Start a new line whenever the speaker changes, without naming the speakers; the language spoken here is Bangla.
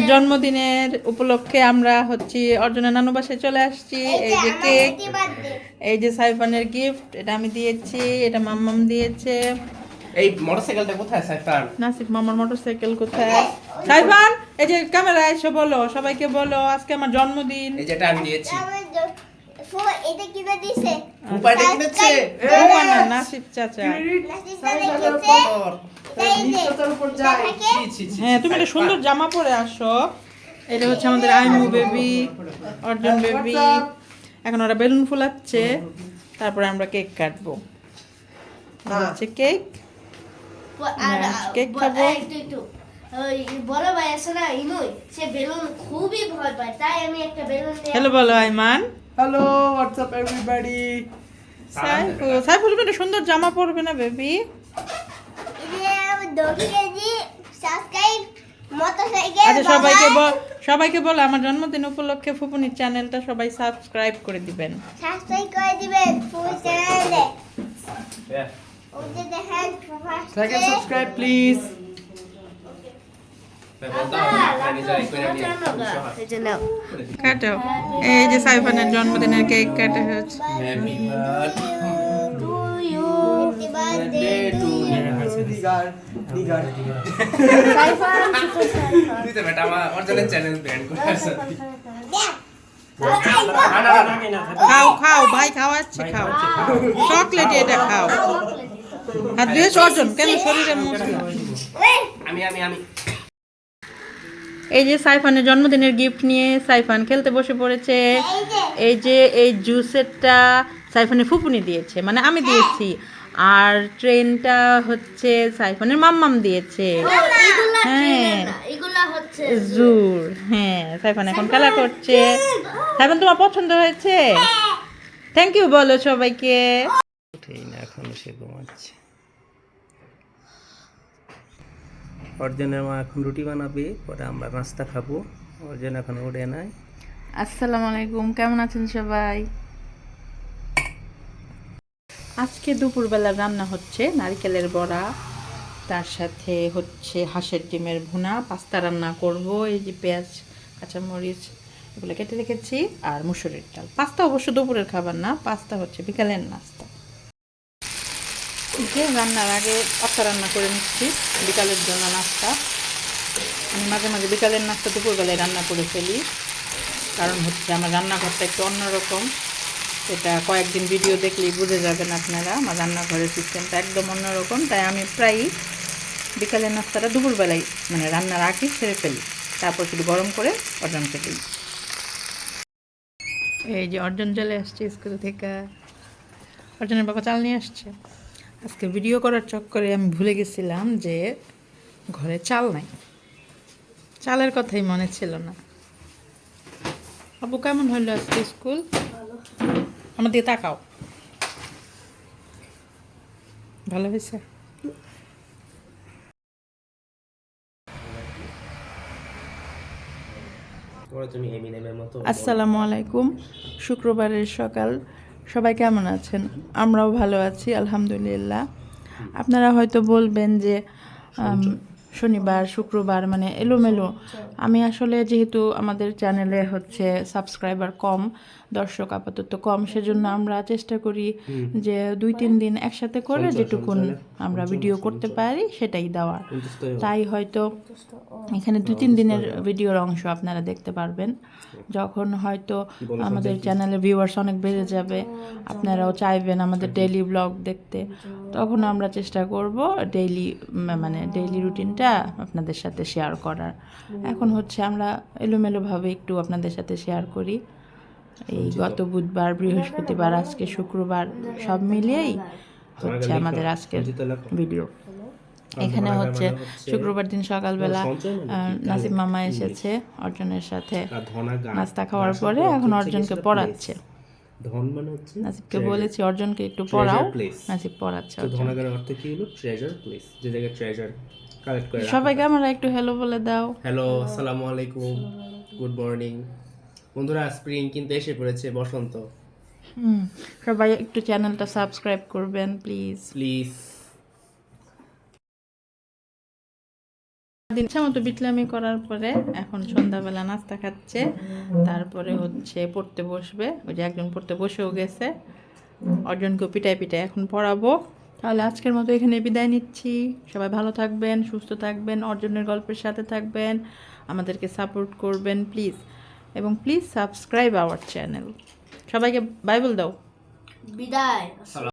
সাইফানের জন্মদিনের উপলক্ষে আমরা হচ্ছে অর্জনের নানু বাসায় চলে আসছি। এই যে কেক এই যে সাইফানের গিফট এটা আমি দিয়েছি এটা মাম্মাম দিয়েছে।
এই মোটরসাইকেলটা কোথায় সাইফান?
নাসিফ মামার মোটরসাইকেল কোথায়? সাইফান এই যে ক্যামেরা এসে বলো সবাইকে বলো আজকে আমার জন্মদিন।
এই যেটা আমি দিয়েছি।
এটা কিনে দিছে
উপায়টা কিনেছে
বৌমা না নাসিফ চাচা।
নাসিস্তা দেখেছে?
হ্যাঁ তুমি একটা সুন্দর জামা পরে আসো। এটা হচ্ছে আমাদের আইমু বেবি অর্জুন বেবি। এখন ওরা বেলুন ফুলাচ্ছে। তারপরে আমরা কেক কাটবো। হচ্ছে কেক।
আর
কেক খাব।
একটু একটু। ওই বড় ভাই আছে না ইনুই সে বেলুন খুবই ভয় পায় তাই আমি একটা বেলুন
হ্যালো বলো Aiman.
Hello what's up everybody
Saiful Saiful তুমি একটা সুন্দর জামা পরবে না বেবি। আচ্ছা সবাইকে বল সবাইকে বলো আমার জন্মদিন উপলক্ষে ফুপুনির চ্যানেলটা সবাই সাবস্ক্রাইব করে দিবেন।
সাবস্ক্রাইব করে দিবেন ফুল চ্যানেলে
সেকেন্ড সাবস্ক্রাইব প্লিজ
এই যে
কাটো। এই যে সাইফানের জন্মদিনের কেক কাটা হচ্ছে
তুই তো বেটা আমার অরিজিনাল চ্যানেল ব্যান্ড করে আসছিস
খাও খাও ভাই খাওয়াচ্ছে খাও। চকলেট এটা খাও। হাত দিয়ে অর্জন কেন শরীরে
আমি আমি আমি।
এই যে সাইফানের জন্মদিনের গিফট নিয়ে সাইফান খেলতে বসে পড়েছে। এই যে। এই জুসেরটা সাইফানের ফুপুনি দিয়েছে। মানে আমি দিয়েছি। আর ট্রেনটা হচ্ছে সাইফানের মাম্মাম দিয়েছে। হ্যাঁ। জুর হ্যাঁ সাইফান এখন খেলা করছে। সাইফান তোমার পছন্দ হয়েছে? থ্যাংক ইউ বলো সবাইকে।
উঠেই না এখন সে ঘুমাচ্ছে। অর্জনের মা এখন রুটি বানাবে পরে আমরা নাস্তা খাব। অর্জন এখন উঠে নাই।
আসসালামু আলাইকুম কেমন আছেন সবাই? আজকে দুপুরবেলা রান্না হচ্ছে নারিকেলের বড়া, তার সাথে হচ্ছে হাঁসের ডিমের ভুনা, পাস্তা রান্না করব, এই যে পেঁয়াজ, কাঁচামরিচ, এগুলো কেটে রেখেছি, আর মুসুরির ডাল। পাস্তা অবশ্য দুপুরের খাবার না, পাস্তা হচ্ছে বিকালের নাস্তা। যে রান্নার আগে পাস্তা রান্না করে নিচ্ছি, বিকালের জন্য নাস্তা। আমি মাঝে মাঝে বিকালের নাস্তা দুপুরবেলায় রান্না করে ফেলি, কারণ হচ্ছে আমার রান্নাঘরটা একটু অন্যরকম। সেটা কয়েকদিন ভিডিও দেখলেই বুঝে যাবেন আপনারা। আমার রান্নাঘরের সিস্টেমটা একদম অন্যরকম, তাই আমি প্রায়ই বিকালের নাস্তাটা দুপুরবেলায় মানে রান্নার আগে ছেড়ে ফেলি। তারপর শুধু গরম করে অর্জনকে দিই। এই যে অর্জন চলে আসছে স্কুল থেকে। অর্জনের বাবা চাল নিয়ে আসছে। আজকে ভিডিও করার চক্করে আমি ভুলে গেছিলাম যে ঘরে চাল নাই। চালের কথাই মনে ছিল না। আপু কেমন হলো আজকে স্কুল? আমার দিকে তাকাও। ভালো হয়েছে? আসসালামু আলাইকুম। শুক্রবারের সকাল। সবাই কেমন আছেন? আমরাও ভালো আছি আলহামদুলিল্লাহ। আপনারা হয়তো বলবেন যে শনিবার শুক্রবার মানে এলোমেলো। আমি আসলে যেহেতু আমাদের চ্যানেলে হচ্ছে সাবস্ক্রাইবার কম দর্শক আপাতত কম সেজন্য আমরা চেষ্টা করি যে দুই তিন দিন একসাথে করে যেটুকুন আমরা ভিডিও করতে পারি সেটাই দেওয়ার। তাই হয়তো এখানে দু তিন দিনের ভিডিওর অংশ আপনারা দেখতে পারবেন। যখন হয়তো আমাদের চ্যানেলে ভিউয়ার্স অনেক বেড়ে যাবে আপনারাও চাইবেন আমাদের ডেইলি ব্লগ দেখতে। তখন আমরা চেষ্টা করব ডেইলি মানে ডেইলি রুটিনটা আপনাদের সাথে শেয়ার করার। এখন হচ্ছে আমরা এলোমেলোভাবে একটু আপনাদের সাথে শেয়ার করি। এই গত বুধবার বৃহস্পতিবার আজকে শুক্রবার সব মিলিয়েই হচ্ছে আমাদের আজকের ভিডিও এখানে হচ্ছে শুক্রবার দিন সকালবেলা আহ, নাসিম মামা এসেছে অর্জনের সাথে নাস্তা খাওয়ার পরে এখন অর্জনকে পড়াচ্ছে।
ধন মানে হচ্ছে
নাসিবকে বলেছি অর্জনকে একটু পড়াও। নাসিব পড়াচ্ছে
তো
অর্জন।
অর্থ কি হলো? ট্রেজার প্লেস যে জায়গায় ট্রেজার কালেক্ট করে
সবাইকে আমরা একটু হ্যালো বলে দাও।
হ্যালো আসসালামু আলাইকুম। গুড মর্নিং বন্ধুরা স্প্রিং কিন্তু এসে পড়েছে বসন্ত।
হুম সবাই একটু চ্যানেলটা সাবস্ক্রাইব করবেন প্লিজ
প্লিজ
দিন মতো বিটলামি করার পরে এখন সন্ধ্যাবেলা নাস্তা খাচ্ছে। তারপরে হচ্ছে পড়তে বসবে। ওই যে একজন পড়তে বসেও গেছে। অর্জনকে পিটায় পিটায় এখন পড়াবো। তাহলে আজকের মতো এখানে বিদায় নিচ্ছি। সবাই ভালো থাকবেন, সুস্থ থাকবেন, অর্জনের গল্পের সাথে থাকবেন, আমাদেরকে সাপোর্ট করবেন প্লিজ। এবং প্লিজ সাবস্ক্রাইব আওয়ার চ্যানেল। সবাইকে বাইবেল দাও।
বিদায়।